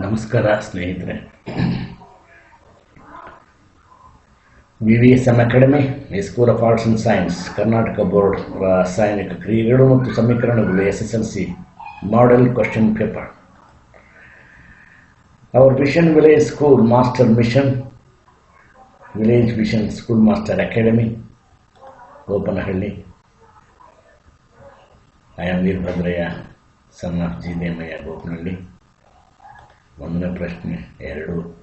ನಮಸ್ಕಾರ ಸ್ನೇಹಿತರೆ. V V S M academy school of arts and science Karnataka board ರಾಸಾಯನಿಕ ಕ್ರಿಯೆಗಳು ಮತ್ತು ಸಮೀಕರಣಗಳು S S L C model question paper our mission village school master mission village mission school master academy Gopanahalli I am Veerabhadrayya son of Jidemayya Gopanahalli ಒಂದನೇ ಪ್ರಶ್ನೆ, ಎರಡು.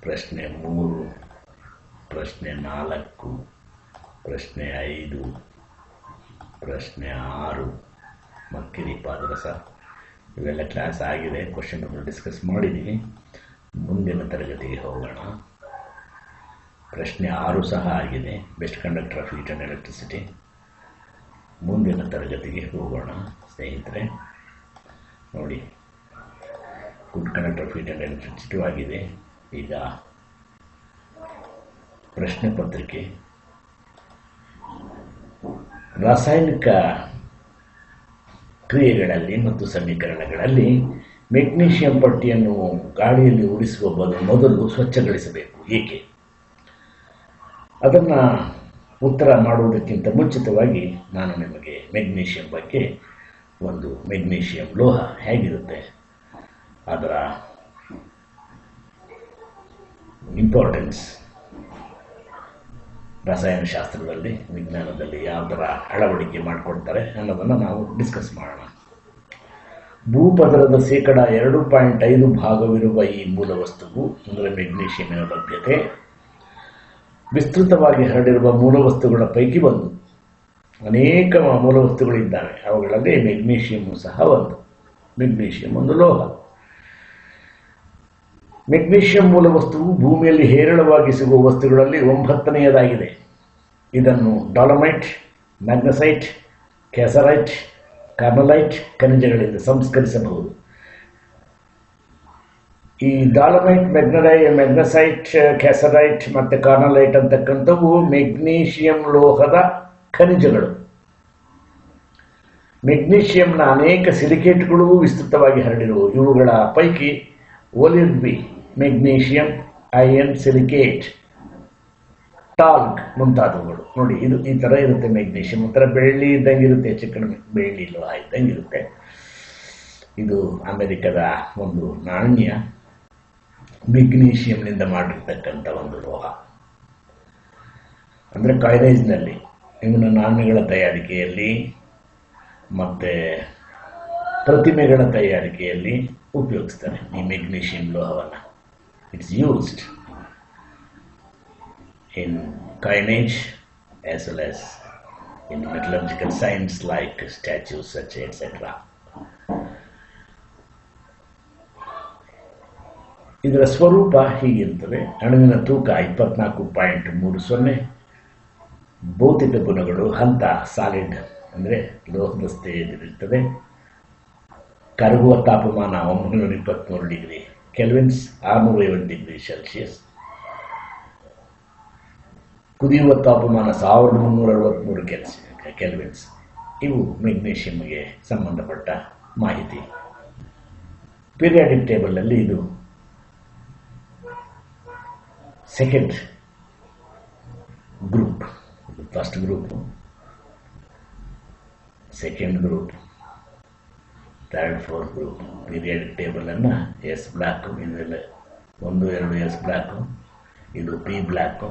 ಪ್ರಶ್ನೆ ಮೂರು, ಪ್ರಶ್ನೆ ನಾಲ್ಕು, ಪ್ರಶ್ನೆ ಐದು, ಪ್ರಶ್ನೆ ಆರು. ಮಕ್ಕಿರಿ ಪಾದರಸ ಇವೆಲ್ಲ ಕ್ಲಾಸ್ ಆಗಿದೆ. ಕ್ವಶನ್ ಪೇಪರ್ ಡಿಸ್ಕಸ್ ಮಾಡಿದ್ದೀವಿ ಮುಂದಿನ ತರಗತಿಗೆ ಹೋಗೋಣ. ಪ್ರಶ್ನೆ ಆರು ಸಹ ಆಗಿದೆ. Best conductor of heat and electricity ಮುಂದಿನ ತರಗತಿಗೆ ಹೋಗೋಣ, ಸ್ನೇಹಿತರೆ. ನೋಡಿ. ಆ್ಯಂಡ್ ಎಲೆಕ್ಟ್ರಿಸಿಟಿ ಆಗಿದೆ. ಈಗ ಪ್ರಶ್ನೆ ಪತ್ರಿಕೆ. ರಾಸಾಯನಿಕ ಕ್ರಿಯೆಗಳಲ್ಲಿ ಮತ್ತು ಸಮೀಕರಣಗಳಲ್ಲಿ ಮೆಗ್ನೀಷಿಯಂ ಪಟ್ಟಿಯನ್ನು ಗಾಳಿಯಲ್ಲಿ ಉಳಿಸುವ ಮೊದಲು ಸ್ವಚ್ಛಗೊಳಿಸಬೇಕು. ಏಕೆ? ಅದನ್ನು ಉತ್ತರ ಮಾಡುವುದಕ್ಕಿಂತ ಮುಂಚಿತವಾಗಿ ನಾನು ನಿಮಗೆ ಮೆಗ್ನೀಷಿಯಂ ಬಗ್ಗೆ ಒಂದು ಮೆಗ್ನೀಷಿಯಂ ಲೋಹ ಹೇಗಿರುತ್ತೆ? ಅದರ ಇಂಪಾರ್ಟೆನ್ಸ್ ರಸಾಯನಶಾಸ್ತ್ರದಲ್ಲಿ, ವಿಜ್ಞಾನದಲ್ಲಿ ಯಾವ ಥರ ಅಳವಡಿಕೆ ಮಾಡಿಕೊಡ್ತಾರೆ ಅನ್ನೋದನ್ನು ನಾವು ಡಿಸ್ಕಸ್ ಮಾಡೋಣ. ಭೂಪದರದ ಶೇಕಡ ಎರಡು ಪಾಯಿಂಟ್ ಐದು ಭಾಗವಿರುವ ಈ ಮೂಲ ವಸ್ತುವು ಅಂದರೆ ಮೆಗ್ನೀಷಿಯಮಿನ ಲಭ್ಯತೆ. ವಿಸ್ತೃತವಾಗಿ ಹರಡಿರುವ ಮೂಲವಸ್ತುಗಳ ಪೈಕಿ ಒಂದು. ಅನೇಕ ಮೂಲವಸ್ತುಗಳಿದ್ದಾವೆ ಅವುಗಳಲ್ಲಿ ಮೆಗ್ನೀಷಿಯಮು ಸಹ ಒಂದು. ಮೆಗ್ನೀಷಿಯಂ ಒಂದು ಲೋಹ. ಮೆಗ್ನೀಷಿಯಂ ಮೂಲ ವಸ್ತುವು ಭೂಮಿಯಲ್ಲಿ ಹೇರಳವಾಗಿ ಸಿಗುವ ವಸ್ತುಗಳಲ್ಲಿ ಒಂಬತ್ತನೆಯದಾಗಿದೆ. ಇದನ್ನು ಡಾಲಮೈಟ್, ಮ್ಯಾಗ್ನಸೈಟ್, ಕ್ಯಾಸರೈಟ್, ಕಾರ್ನಲೈಟ್ ಖನಿಜಗಳಿಂದ ಸಂಸ್ಕರಿಸಬಹುದು. ಈ ಡಾಲಮೈಟ್ ಮೆಗ್ನರೈ ಮೆಗ್ನಸೈಟ್ ಕ್ಯಾಸರೈಟ್ ಮತ್ತು ಕಾರ್ನಲೈಟ್ ಅಂತಕ್ಕಂಥವು ಮೆಗ್ನೀಷಿಯಂ ಲೋಹದ ಖನಿಜಗಳು. ಮೆಗ್ನೀಷಿಯಂನ ಅನೇಕ ಸಿಲಿಕೇಟ್ಗಳು ವಿಸ್ತೃತವಾಗಿ ಹರಡಿರುವು ಇವುಗಳ ಪೈಕಿ ಒಲಿರ್ಬಿ ಮೆಗ್ನೀಷಿಯಂ ಐಯನ್ ಸಿಲಿಕೇಟ್, ಟಾಲ್ಕ್ ಮುಂತಾದವುಗಳು. ನೋಡಿ, ಇದು ಈ ಥರ ಇರುತ್ತೆ ಮೆಗ್ನೀಷಿಯಂ. ಒಂಥರ ಬೆಳ್ಳಿ ಇದ್ದಂಗೆ ಇರುತ್ತೆ, ಹೆಚ್ಚು ಕಡಿಮೆ ಬೆಳ್ಳಿ ಲೋಹ ಇದ್ದಂಗೆ ಇರುತ್ತೆ. ಇದು ಅಮೆರಿಕದ ಒಂದು ನಾಣ್ಯ. ಮೆಗ್ನೀಷಿಯಂನಿಂದ ಮಾಡಿರ್ತಕ್ಕಂಥ ಒಂದು ಲೋಹ. ಅಂದರೆ ಕಾಯ್ನೈಸ್ನಲ್ಲಿ ಇವನ ನಾಣ್ಯಗಳ ತಯಾರಿಕೆಯಲ್ಲಿ ಮತ್ತು ಪ್ರತಿಮೆಗಳ ತಯಾರಿಕೆಯಲ್ಲಿ ಉಪಯೋಗಿಸ್ತಾರೆ ಈ ಮೆಗ್ನೀಷಿಯಂ ಲೋಹವನ್ನು. It's used in coinage as well as in metallurgical science like statues, such etc. ಇದರ ಸ್ವರೂಪ ಹೀಗಿರ್ತದೆ ಅಣುವಿನ ತೂಕ ಇಪ್ಪತ್ನಾಲ್ಕು ಪಾಯಿಂಟ್ ಮೂರು ಸೊನ್ನೆ ಭೌತಿಕ ಗುಣಗಳು ಹಂತ ಸಾಲಿಡ್ ಅಂದರೆ ಲೋಹದ ಕರಗುವ ತಾಪಮಾನ ಒಂಬೈನೂರ ಇಪ್ಪತ್ತ್ಮೂರು ಡಿಗ್ರಿ ಕೆಲ್ವಿನ್ಸ್ ಆರುನೂರ ಐವತ್ತು ಡಿಗ್ರಿ ಸೆಲ್ಸಿಯಸ್ ಕುದಿಯುವ ತಾಪಮಾನ ಸಾವಿರದ ಮುನ್ನೂರ ಅರವತ್ತ್ಮೂರು ಕೆಲ್ಸಿ ಕೆಲ್ವಿನ್ಸ್. ಇವು ಮೆಗ್ನೀಷಿಯಂಗೆ ಸಂಬಂಧಪಟ್ಟ ಮಾಹಿತಿ. ಪೀರಿಯಾಡಿಕ್ ಟೇಬಲಲ್ಲಿ ಇದು second group, first group. Second group. Third fourth group periodic ಟೇಬಲನ್ನು S block ಇದೆಲ್ಲ ಒಂದು ಎರಡು ಎಸ್ ಬ್ಲ್ಯಾಕು ಇದು ಪಿ ಬ್ಲ್ಯಾಕು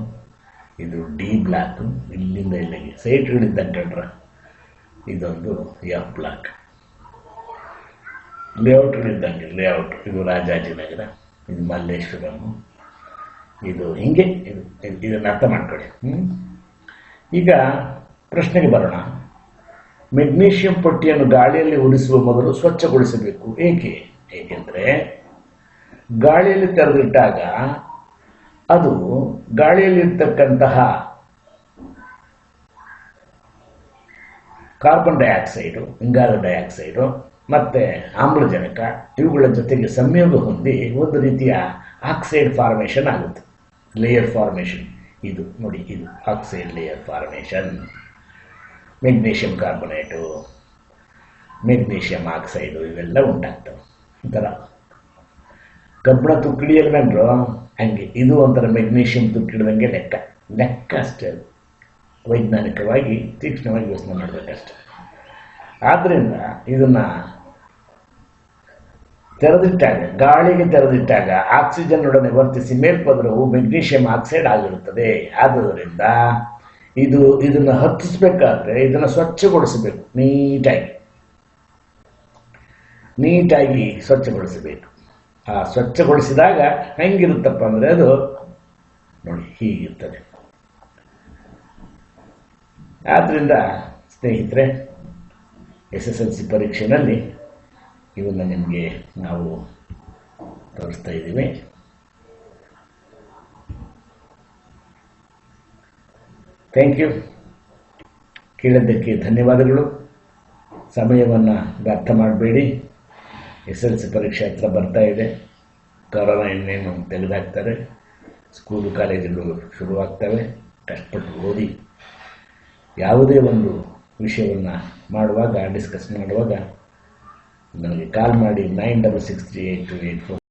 ಇದು ಡಿ ಬ್ಲ್ಯಾಕು ಇಲ್ಲಿಂದ ಇಲ್ಲಿಗೆ ಸೈಟ್ಗಳಿಂದ ಕಂಡ್ರ ಇದೊಂದು ಎಫ್ ಬ್ಲ್ಯಾಕ್ ಲೇಔಟ್ಗಳಿದ್ದಂಗೆ ಲೇಔಟ್ ಇದು ರಾಜಾಜಿನಗರ ಇದು ಮಲ್ಲೇಶ್ವರಂ ಇದು ಹಿಂಗೆ ಇದು ಇದನ್ನು ಅರ್ಥ ಮಾಡ್ಕೊಳ್ಳಿ ಈಗ ಪ್ರಶ್ನೆಗೆ ಬರೋಣ. ಮೆಗ್ನೀಷಿಯಂ ಪಟ್ಟಿಯನ್ನು ಗಾಳಿಯಲ್ಲಿ ಉಳಿಸುವ ಮೊದಲು ಸ್ವಚ್ಛಗೊಳಿಸಬೇಕು. ಏಕೆ? ಏಕೆಂದರೆ ಗಾಳಿಯಲ್ಲಿ ತೆರೆದಿಟ್ಟಾಗ ಅದು ಗಾಳಿಯಲ್ಲಿರ್ತಕ್ಕಂತಹ ಕಾರ್ಬನ್ ಡೈಆಕ್ಸೈಡು ಇಂಗಾಲ ಡೈಆಕ್ಸೈಡು, ಮತ್ತು ಆಮ್ಲಜನಕ ಇವುಗಳ ಜೊತೆಗೆ ಸಂಯೋಗ ಹೊಂದಿ ಒಂದು ರೀತಿಯ ಆಕ್ಸೈಡ್ ಫಾರ್ಮೇಷನ್ ಆಗುತ್ತೆ. Layer formation. ಇದು ನೋಡಿ, ಇದು oxide layer formation. Magnesium carbonate, magnesium oxide ಇವೆಲ್ಲ ಉಂಟಾಗ್ತವೆ. ಒಂಥರ ಕಬ್ಬಿಣ ತುಕ್ಕಿಡಿಯಲ್ವೇನ್ರು ಹಂಗೆ ಇದು ಒಂಥರ ಮೆಗ್ನೀಷಿಯಂ ತುಕ್ಕಿಡ್ದಂಗೆ ಲೆಕ್ಕ. ಲೆಕ್ಕ ಅಷ್ಟೇ ಅದು. ವೈಜ್ಞಾನಿಕವಾಗಿ ತೀಕ್ಷ್ಣವಾಗಿ ಯೋಚನೆ ಮಾಡಬೇಕಷ್ಟೆ ಆದ್ದರಿಂದ ಇದನ್ನು ತೆರೆದಿಟ್ಟಾಗ, ಗಾಳಿಗೆ ತೆರೆದಿಟ್ಟಾಗ ಆಕ್ಸಿಜನ್ನೊಡನೆ ವರ್ತಿಸಿ ಮೇಲ್ಪದರವು ಮೆಗ್ನೀಷಿಯಂ ಆಕ್ಸೈಡ್ ಆಗಿರುತ್ತದೆ. ಆದುದರಿಂದ ಇದು ಇದನ್ನು ಹತ್ತಿಸ್ಬೇಕಾದ್ರೆ ಇದನ್ನು ಸ್ವಚ್ಛಗೊಳಿಸಬೇಕು, ನೀಟಾಗಿ. ನೀಟಾಗಿ ಸ್ವಚ್ಛಗೊಳಿಸಬೇಕು. ಆ ಸ್ವಚ್ಛಗೊಳಿಸಿದಾಗ ಹೆಂಗಿರುತ್ತಪ್ಪ ಅಂದರೆ ಅದು ನೋಡಿ ಹೀಗಿರ್ತದೆ. ಆದ್ದರಿಂದ ಸ್ನೇಹಿತರೆ, ಎಸ್ ಎಸ್ ಎಲ್ ಸಿ ಪರೀಕ್ಷೆಯಲ್ಲಿ ಇವನ್ನ ನಿಮಗೆ ನಾವು ತೋರಿಸ್ತಾ ಇದ್ದೀವಿ. ಥ್ಯಾಂಕ್ ಯು ಕೇಳಿದ್ದಕ್ಕೆ ಧನ್ಯವಾದಗಳು. ಸಮಯವನ್ನು ವ್ಯರ್ಥ ಮಾಡಬೇಡಿ. ಎಸ್ ಎಲ್ ಸಿ ಪರೀಕ್ಷೆ ಹತ್ರ ಬರ್ತಾ ಇದೆ. ಕೊರೋನಾ ಎಣ್ಣೆಯನ್ನು ತೆಗೆದಾಕ್ತಾರೆ. ಸ್ಕೂಲು, ಕಾಲೇಜುಗಳು ಶುರುವಾಗ್ತವೆ. ಕಷ್ಟಪಟ್ಟು ಓದಿ. ಯಾವುದೇ ಒಂದು ವಿಷಯವನ್ನು ಮಾಡುವಾಗ ಡಿಸ್ಕಸ್ ಮಾಡುವಾಗ ನನಗೆ ಕಾಲ್ ಮಾಡಿ nine double six three eight two eight four